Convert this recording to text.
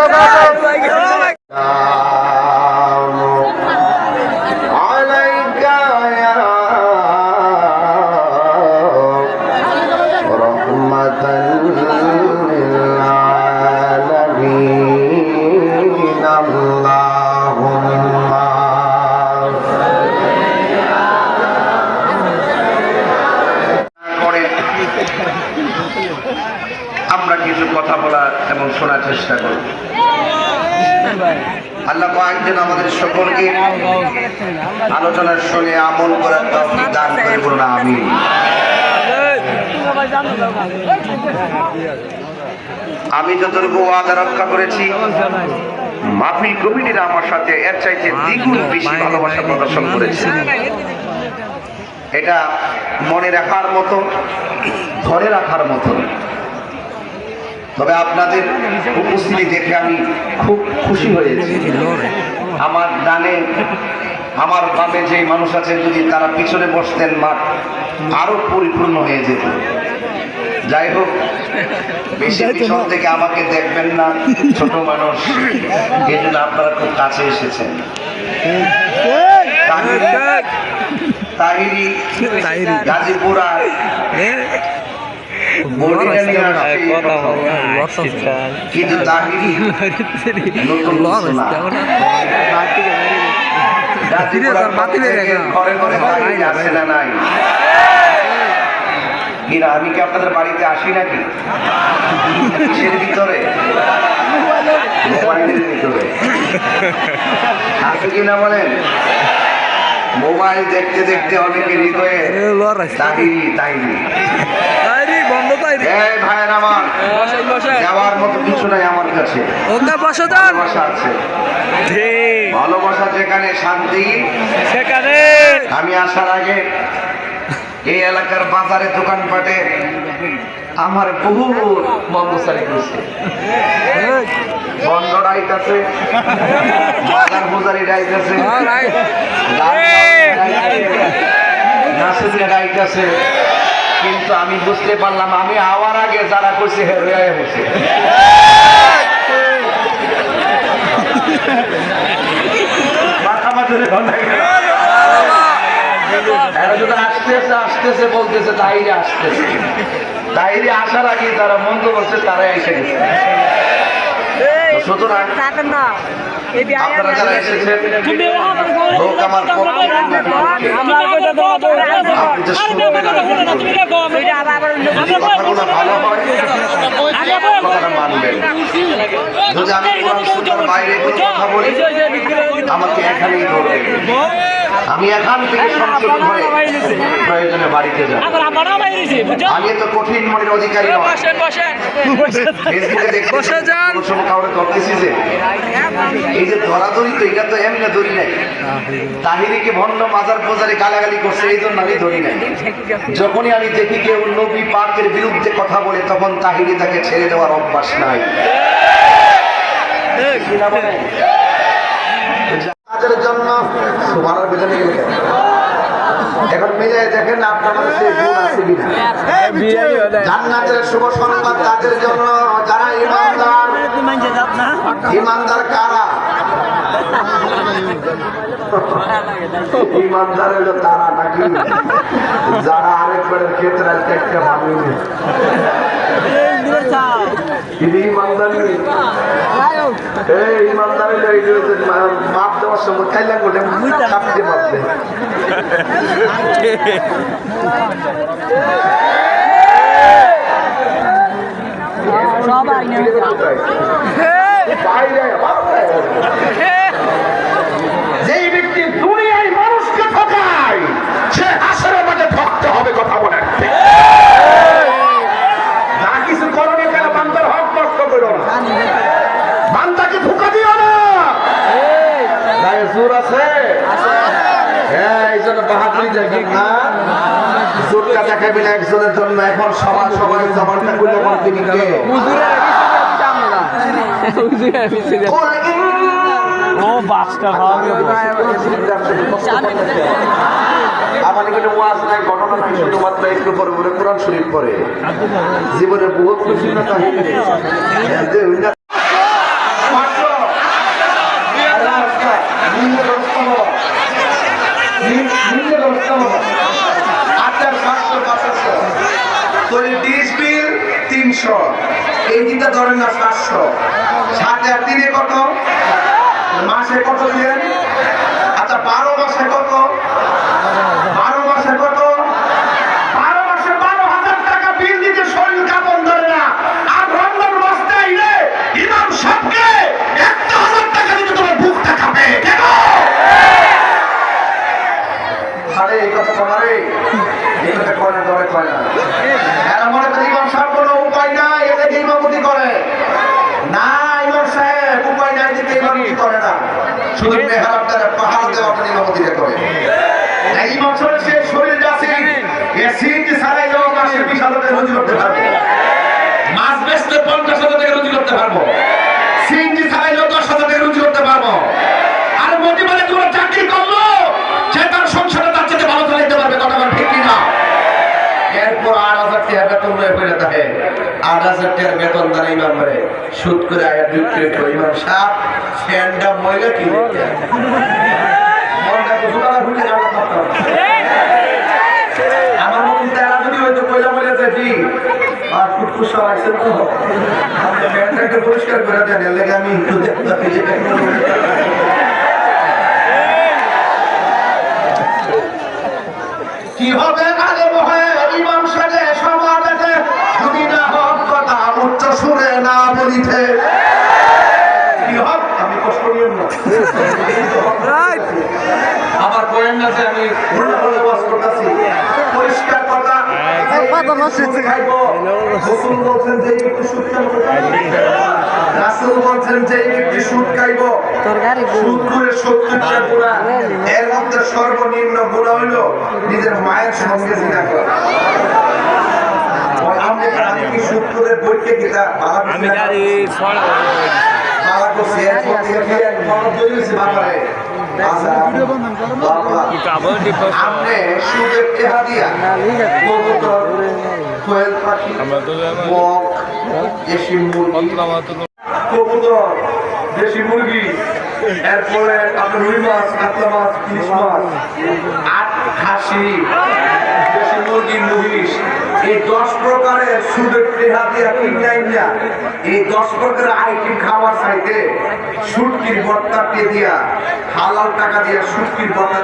Bolsonaro! কিছু কথা বলা এবং শোনার চেষ্টা করি আল্লাহ কয়েকজন আমাদের সকলকে আলোচনার শুনে আমল করার তৌফিক দান করে বলুন আমি আমি যতটুকু ওয়াদা রক্ষা করেছি, মাহফিল কমিটিরা আমার সাথে এর চাইতে দ্বিগুণ বেশি ভালোবাসা প্রদর্শন করেছে। এটা মনে রাখার মতো, ধরে রাখার মতো। তবে আপনাদের উপস্থিতি দেখে আমি খুব খুশি হয়েছি। আমার ডানে আমার বামে যে মানুষ আছে যদি তারা পিছনে বসতেন মাঠ আরও পরিপূর্ণ হয়ে যেত। যাই হোক বেশি পিছন থেকে আমাকে দেখবেন না। ছোট মানুষ এই জন্য আপনারা খুব কাছে এসেছেন। তাহিরি গাজীপুরা। আসছে কিন্তু আমি কি আপনাদের বাড়িতে আসি নাকি? কিসের ভিতরে মোবাইলের ভিতরে। আছে কিনা বলেন? মোবাইল দেখতে দেখতে অনেকে হৃদয়ে তাহিরি তাহিরি তাই এই ভাইয়ের আমার। যাওয়ার মতো কিছু নাই আমার কাছে। ভালোবাসা আছে। ভালোবাসা যেখানে শান্তি সেখানে। আমি আসার আগে এই এলাকার বাজারে দোকানপাটে আমার বহু বন্ধসারি করছে বন্ধ রাইট আছে বাজার বুজারি রাইট আছে রাইট আছে কিন্তু আমি বুঝতে পারলাম, আমি আওয়ার আগে যারা করছে হে রয়ে বসে। আসতেছে আসতেছে, বলতেছে তাইরে আসতেছে। তাইরে আসার আগে তারা মন্দ বলছে তারা এসে গেছে। সুতরাং আপনারা যারা এসেছেন হোক আমার যদি কথাগুলো ভালো হয়। কথাটা মানবেন। যদি আমি বাইরে কথা বলি আমাকে এখানেই ধরবেন আমি এখান থেকে সংশোধন হয়ে প্রয়োজনে বাড়িতে যাব। আমি তো কঠিন মনের অধিকারী এই যে ধরাধরি তো এটা তো এমনি ধরি নাই। তাহিরিকে ভণ্ড মাজার গালাগালি করছে এই জন্য আমি ধরি নাই। যখনই আমি দেখি কেউ নবী পাকের বিরুদ্ধে কথা বলে তখন তাহিরি তাকে ছেড়ে দেওয়ার অভ্যাস নাই? কাজের জন্য সুমানার বেতনে গেলে কেন? এখন মিলে দেখেন আপনার মধ্যে গুণ আছে কিনা। জান্নাতের শুভ সংবাদ তাদের জন্য যারা ইমানদার ইমানদার কারা? ইমানদার হলো তারা নাকি? যারা আরেকবারের ক্ষেত্রে একটা ভাবেনি। কিন্তু ইমানদার। এই ইমানদার মাপ দেওয়ার সময় খাইলাম বলে পারবে বাইরে যেই ব্যক্তি দুনিয়ায় মানুষকে ঠকায় সে হাসের মাঝে ঠকতে হবে কথা বলে না কিছু করণে কেন বান্দার হক নষ্ট করো না বান্দাকে ধোকা দিও না গায়ে জোর আছে হ্যাঁ এই জন্য বাহাদুরি দেখেন না ক্যাবিনে একজনের জন্য এখন সবার সবাই জবানটা খুলে বলতে ঘটনা একটু পরে পরে জীবনে বহুত খুশি না তিনশো এই দিনটা ধরেন না সাতশো। সাত আর তিনে কত? মাসে কত দিলেন আচ্ছা বারো মাসে কত বারো মাসে কত বারো মাসে বারো হাজার টাকা বিল দিতে শরীর কাপন ধরে না আর রমজান মাসটা আইলে ইমাম সাহেবকে একটা হাজার টাকা দিতে তোমার বুকটা খাবে কেন আরে এই কথা তোমারে এই কথা কয় না তবে কয় না এরা মনে করে ইমাম সাহেব কোনো উপায় নাই এদেরকে ইমামতি করে না ইমাম সাহেব উপায় নাই দিকে ইমামতি করে না শুধু মেহরাব দ্বারা পাহাড় দেওয়া আপনার ইমামতিটা করে এই বছর সে শরীর যাচ্ছে এ সিনটি সারাই যাওয়া মাসে বিশ হাজার টাকা রুজি করতে পারব। মাছ বেচলে পঞ্চাশ হাজার টাকা রুজি করতে পারব। সিনটি সারাইলেও দশ হাজার টাকা রুজি করতে পারব। আর মোটি মানে তোমার চাকরি করল সে তার সংসারে তার সাথে ভালো চালাইতে পারবে কথা বল ঠিক কিনা? এরপর আট হাজার টাকা বেতন রয়ে পড়ে থাকে। আট হাজার টাকার বেতন দ্বারা ইমাম করে সুদ করে আয়া বিক্রি করে ইমাম সাহ ফ্যানটা ময়লা কি আমার বয়ান আছে আমি ভুল ভালো বাস করতেছি। পরিষ্কার কথা। রসুল বলছেন যে ব্যক্তি সুদ খাইবো রাসূল বলছেন যে ব্যক্তি সুদ খাইবো। তরকারি সুদ করে সত্তরটা গুণা। এর মধ্যে সর্বনিম্ন গুণা হইল নিজের মায়ের সঙ্গে জিনা করা। আমি কি সুদ করে বইতে গিতা আমি গাড়ি ছড়া। বাবা করছে এরপর থেকে এক মনত তৈরি হয়েছে বাবারে দেশি মুরগি এরপরে আপনার রুই মাছ কাতলা মাছ ইলিশ মাছ আট খাসি দেশি মুরগি এই দশ প্রকারের সুদের টেহা দিয়া কিনা ইন্ডিয়া এই দশ প্রকারের আইটেম খাওয়ার চাইতে সুটকির বর্তা দিয়া হালাল টাকা দিয়া সুটকির বর্তা